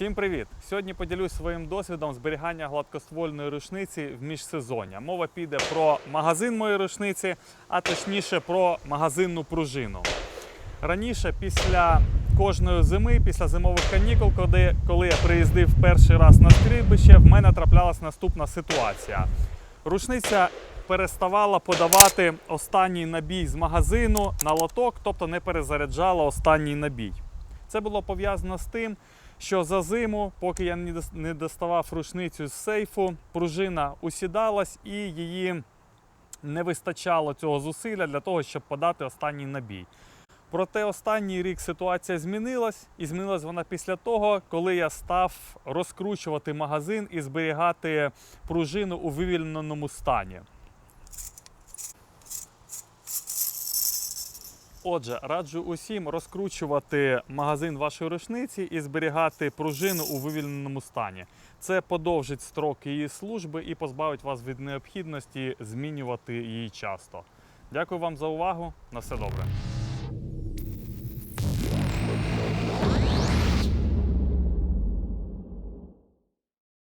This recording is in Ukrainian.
Всім привіт! Сьогодні поділюсь своїм досвідом зберігання гладкоствольної рушниці в міжсезоння. Мова піде про магазин моєї рушниці, а точніше про магазинну пружину. Раніше, після кожної зими, після зимових канікул, коли, коли я приїздив перший раз на стрільбище, в мене траплялась наступна ситуація. Рушниця переставала подавати останній набій з магазину на лоток, тобто не перезаряджала останній набій. Це було пов'язано з тим, що за зиму, поки я не доставав рушницю з сейфу, пружина усідалась і її не вистачало цього зусилля для того, щоб подати останній набій. Проте останній рік ситуація змінилась, і змінилась вона після того, коли я став розкручувати магазин і зберігати пружину у вивільненому стані. Отже, раджу усім розкручувати магазин вашої рушниці і зберігати пружину у вивільненому стані. Це подовжить строк її служби і позбавить вас від необхідності змінювати її часто. Дякую вам за увагу. На все добре.